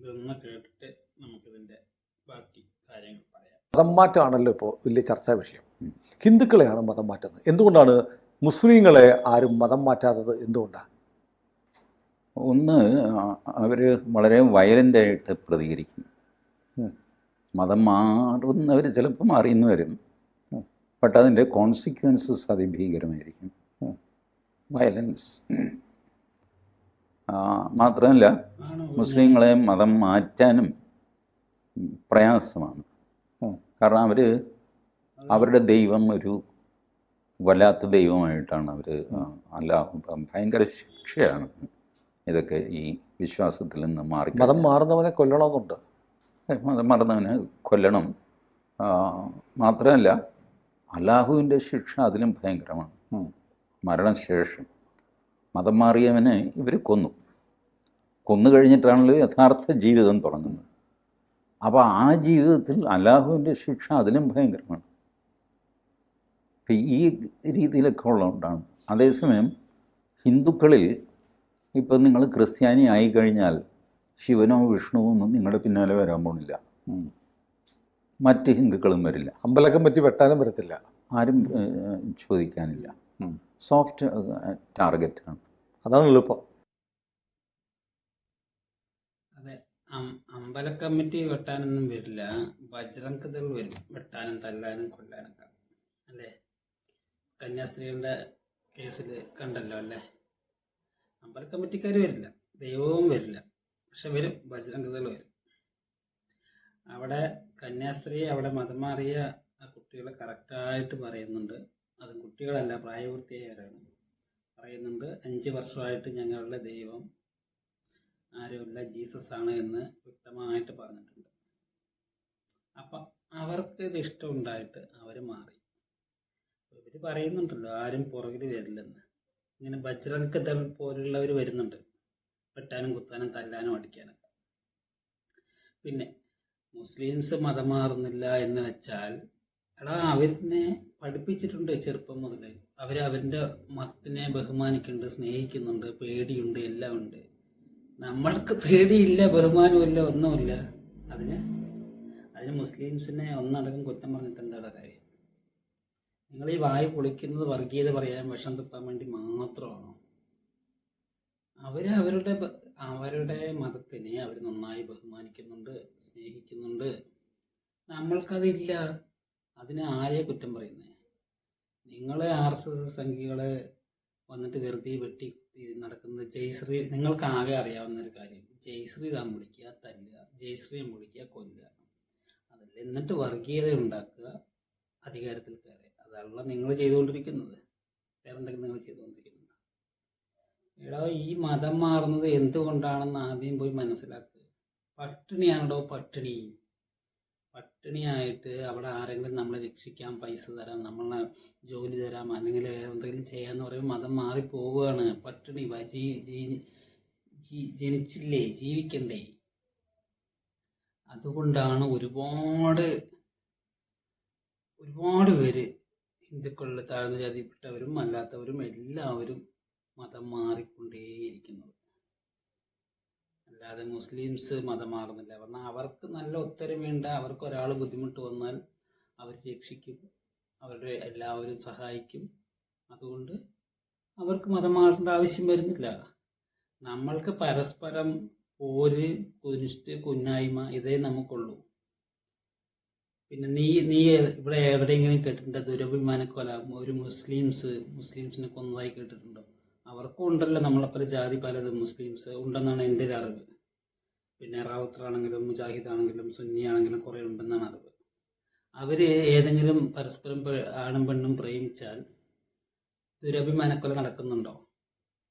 ഇതൊന്ന് കേട്ടിട്ട് നമുക്കിതിന്റെ ബാക്കി കാര്യങ്ങൾ പറയാം. മതം മാറ്റമാണല്ലോ ഇപ്പോൾ വലിയ ചർച്ചാ വിഷയം. ഹിന്ദുക്കളെയാണ് മതം മാറ്റുന്നത്. എന്തുകൊണ്ടാണ് മുസ്ലിങ്ങളെ ആരും മതം മാറ്റാത്തത്? എന്തുകൊണ്ടാണ് ഒന്ന് അവർ വളരെ വയലന്റായിട്ട് പ്രതികരിക്കും. മതം മാറുന്നവർ ചിലപ്പോൾ മാറിയെന്ന് വരും. ബട്ട് അതിന്റെ കോൺസിക്വൻസസ് അതിഭീകരമായിരിക്കും. വയലൻസ്. മാത്രമല്ല മുസ്ലിങ്ങളെ മതം മാറ്റാനും പ്രയാസമാണ്. കാരണം അവർ അവരുടെ ദൈവം ഒരു വല്ലാത്ത ദൈവമായിട്ടാണ് അവർ അല്ല ഭയങ്കര ശിക്ഷയാണ് ഇതൊക്കെ ഈ വിശ്വാസത്തിൽ നിന്ന് മാറി മതം മാറുന്നവനെ കൊല്ലണമെന്നുണ്ട്. മതം മാറുന്നവനെ കൊല്ലണം. മാത്രമല്ല അള്ളാഹുവിന്റെ ശിക്ഷ അതിലും ഭയങ്കരമാണ്. മരണശേഷം. മതം മാറിയവനെ ഇവർ കൊന്നു. കൊന്നു കഴിഞ്ഞിട്ടാണല്ലോ യഥാർത്ഥ ജീവിതം തുടങ്ങുന്നത്. അപ്പോൾ ആ ജീവിതത്തിൽ അലാഹുവിന്റെ ശിക്ഷ അതിലും ഭയങ്കരമാണ്. ഈ രീതിയിലൊക്കെ ഉള്ളതുകൊണ്ടാണ്. അതേസമയം ഹിന്ദുക്കളിൽ ഇപ്പം നിങ്ങൾ ക്രിസ്ത്യാനി ആയി കഴിഞ്ഞാൽ ശിവനോ വിഷ്ണുവോ ഒന്നും നിങ്ങളുടെ പിന്നാലെ വരാൻ പോണില്ല. മറ്റ് ഹിന്ദുക്കളും വരില്ല. അമ്പലക്കം പറ്റി വെട്ടാനും വരത്തില്ല. ആരും ചോദിക്കാനില്ല. ഉം. ടാർഗറ്റ് ആണ്. അതാണ് എളുപ്പം. അതെ അമ്പല കമ്മിറ്റി വെട്ടാനൊന്നും വരില്ല. ബജ്രംഗ് വരും. വെട്ടാനും തല്ലാനും കൊല്ലാനൊക്കെ അല്ലേ? കന്യാസ്ത്രീകളുടെ കേസിൽ കണ്ടല്ലോ അല്ലേ? അമ്പല കമ്മിറ്റിക്കാർ വരില്ല. ദൈവവും വരില്ല. പക്ഷെ വരും. ബജ്രംഗ് വരും. അവിടെ കന്യാസ്ത്രീ അവിടെ മതം മാറിയ ആ കുട്ടികളെ കറക്റ്റായിട്ട് പറയുന്നുണ്ട്. അത് കുട്ടികളല്ല പ്രായപൂർത്തിയായവരാണ്. പറയുന്നുണ്ട് അഞ്ച് വർഷമായിട്ട് ഞങ്ങളുടെ ദൈവം ആരുമില്ല ജീസസ് ആണ് എന്ന് വ്യക്തമായിട്ട് പറഞ്ഞിട്ടുണ്ട്. അപ്പം അവർക്ക് ഇത് ഇഷ്ടമുണ്ടായിട്ട് അവർ മാറി. ഇവർ പറയുന്നുണ്ടല്ലോ ആരും പുറകിൽ വരില്ലെന്ന്. ഇങ്ങനെ ബജ്രംഗ് ദൾ പോലുള്ളവർ വരുന്നുണ്ട് വെട്ടാനും കുത്താനും തല്ലാനും അടിക്കാനൊക്കെ. പിന്നെ മുസ്ലിംസ് മതം മാറുന്നില്ല എന്ന് വെച്ചാൽ എടാ അവരിനെ പഠിപ്പിച്ചിട്ടുണ്ട് ചെറുപ്പം മുതൽ അവർ അവരുടെ മതത്തിനെ ബഹുമാനിക്കുന്നുണ്ട് സ്നേഹിക്കുന്നുണ്ട് പേടിയുണ്ട് എല്ലാം ഉണ്ട്. നമ്മൾക്ക് പേടിയില്ല ബഹുമാനമില്ല ഒന്നുമില്ല. അതിന് അതിന് മുസ്ലിംസിനെ ഒന്നടങ്കം കുറ്റം പറഞ്ഞിട്ട് എന്താണ് കാര്യം? നിങ്ങൾ ഈ വായു പൊളിക്കുന്നത് വർഗീയത പറയാൻ വിഷം തുപ്പാൻ വേണ്ടി മാത്രമാണോ? അവർ അവരുടെ അവരുടെ മതത്തിനെ അവർ നന്നായി ബഹുമാനിക്കുന്നുണ്ട് സ്നേഹിക്കുന്നുണ്ട്. നമ്മൾക്കതില്ല. അതിന് ആരെ കുറ്റം പറയുന്നത് നിങ്ങളെ ആർ എസ് എസ് സംഘികളെ വന്നിട്ട് വെറുതെ വെട്ടി നടക്കുന്നത് ജയ്ശ്രീ നിങ്ങൾക്ക് ആകെ അറിയാവുന്ന ഒരു കാര്യം. ജയ്ശ്രീറാം വിളിക്കുക തല്ലുക. ജയശ്രീ വിളിക്കുക കൊല്ലുക. അതല്ല. എന്നിട്ട് വർഗീയത ഉണ്ടാക്കുക അധികാരത്തിൽ കയറുക. അതല്ല നിങ്ങൾ ചെയ്തുകൊണ്ടിരിക്കുന്നത്. വേറെ എന്തെങ്കിലും നിങ്ങൾ ചെയ്തുകൊണ്ടിരിക്കുന്നത് എടാ ഈ മതം മാറുന്നത് എന്തുകൊണ്ടാണെന്ന് ആദ്യം പോയി മനസ്സിലാക്കുക പട്ടിണിയാണോ പട്ടിണി. പട്ടിണിയായിട്ട് അവിടെ ആരെങ്കിലും നമ്മളെ രക്ഷിക്കാൻ പൈസ തരാം നമ്മളെ ജോലി തരാം അല്ലെങ്കിൽ എന്തെങ്കിലും ചെയ്യാമെന്ന് പറയുമ്പോൾ മതം മാറി പോവുകയാണ്. പട്ടിണി ജനിച്ചില്ലേ? ജീവിക്കണ്ടേ? അതുകൊണ്ടാണ് ഒരുപാട് ഒരുപാട് പേര് ഹിന്ദുക്കളിൽ താഴ്ന്ന ജാതിപ്പെട്ടവരും അല്ലാത്തവരും എല്ലാവരും മതം മാറിക്കൊണ്ടേയിരിക്കുന്നത്. അല്ലാതെ മുസ്ലിംസ് മതം മാറുന്നില്ല. പറഞ്ഞാൽ അവർക്ക് നല്ല ഒത്തൊരുമയുണ്ട് അവർക്ക് ഒരാൾ ബുദ്ധിമുട്ട് വന്നാൽ അവർ രക്ഷിക്കും അവരുടെ എല്ലാവരും സഹായിക്കും. അതുകൊണ്ട് അവർക്ക് മതം മാറേണ്ട ആവശ്യം വരുന്നില്ല. നമ്മൾക്ക് പരസ്പരം പോര് കുനിഷ്ട് കുന്നായ്മ ഇതേ നമുക്കുള്ളൂ. പിന്നെ നീ നീ ഇവിടെ എവിടെയെങ്കിലും കേട്ടിട്ടുണ്ട്? ദുരഭിമാനക്കൊല ഒരു മുസ്ലിംസ് മുസ്ലിംസിനെ കൊന്നതായി കേട്ടിട്ടുണ്ടോ? അവർക്കും ഉണ്ടല്ലോ നമ്മളെപ്പോലെ ജാതി പലതും മുസ്ലിംസ് ഉണ്ടെന്നാണ് എന്റെ ഒരു അറിവ്. പിന്നെ റാവുത്തറാണെങ്കിലും മുജാഹിദ് ആണെങ്കിലും സുന്നി ആണെങ്കിലും കുറേ ഉണ്ടെന്നാണ് അറിവ്. അവർ ഏതെങ്കിലും പരസ്പരം ആണും പെണ്ണും പ്രേമിച്ചാൽ ദുരഭിമാനക്കൊല നടക്കുന്നുണ്ടോ?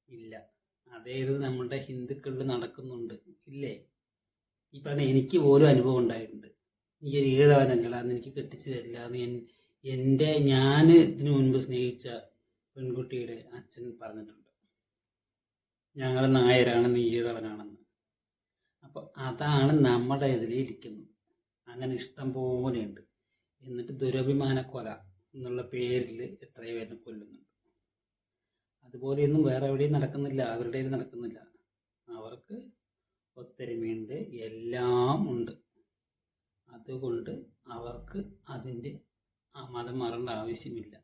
ഇല്ല. അതേത് നമ്മുടെ ഹിന്ദുക്കളിൽ നടക്കുന്നുണ്ട്. ഇല്ലേ? ഈ പറഞ്ഞ എനിക്ക് പോലും അനുഭവം ഉണ്ടായിട്ടുണ്ട്. നീ ഒരു ഈഴവനല്ലടാ എനിക്ക് കെട്ടിച്ചു തരില്ല എന്ന് എൻ- എന്റെ ഞാൻ ഇതിനു മുൻപ് സ്നേഹിച്ച പെൺകുട്ടിയുടെ അച്ഛൻ പറഞ്ഞിട്ടുണ്ട്. ഞങ്ങൾ നായരാണ് നീ ഈഴവനാണെന്ന്. അപ്പോൾ അതാണ് നമ്മുടെ ഇതിൽ ഇരിക്കുന്നത്. അങ്ങനെ ഇഷ്ടം പോലെ ഉണ്ട് എന്നിട്ട് ദുരഭിമാന കൊല എന്നുള്ള പേരിൽ എത്രയോ പേരെ കൊല്ലുന്നുണ്ട്. അതുപോലെയൊന്നും വേറെ എവിടെയും നടക്കുന്നില്ല. അവരുടെ നടക്കുന്നില്ല. അവർക്ക് ഒത്തൊരുമയുണ്ട്. എല്ലാം ഉണ്ട്. അതുകൊണ്ട് അവർക്ക് അതിന്റെ മതം മാറേണ്ട ആവശ്യമില്ല.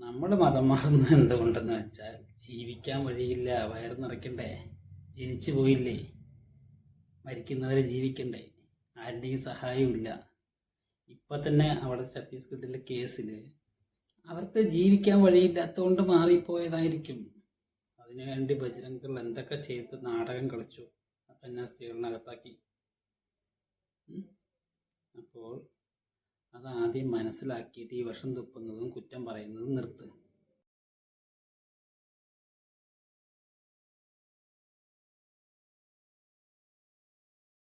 നമ്മൾ മതം മാറുന്നത് എന്തുകൊണ്ടെന്ന് വെച്ചാൽ ജീവിക്കാൻ വഴിയില്ല. വയറ് നിറയ്ക്കണ്ടേ? ജനിച്ചു പോയില്ലേ? മരിക്കുന്നവരെ ജീവിക്കണ്ടേ? ആരുടെയും സഹായമില്ല ഇപ്പം തന്നെ അവിടെ ഛത്തീസ്ഗഡിലെ കേസിൽ അവർക്ക് ജീവിക്കാൻ വഴിയില്ലാത്തതുകൊണ്ട് മാറിപ്പോയതായിരിക്കും. അതിനുവേണ്ടി ബജരംഗൾ എന്തൊക്കെ ചെയ്ത് നാടകം കളിച്ചു. ആ കന്യാസ്ത്രീകളിനകത്താക്കി അപ്പോൾ അപ്പോൾ അതാദ്യം മനസ്സിലാക്കിയിട്ട് ഈ വിഷം തുപ്പുന്നതും കുറ്റം പറയുന്നതും നിർത്ത്.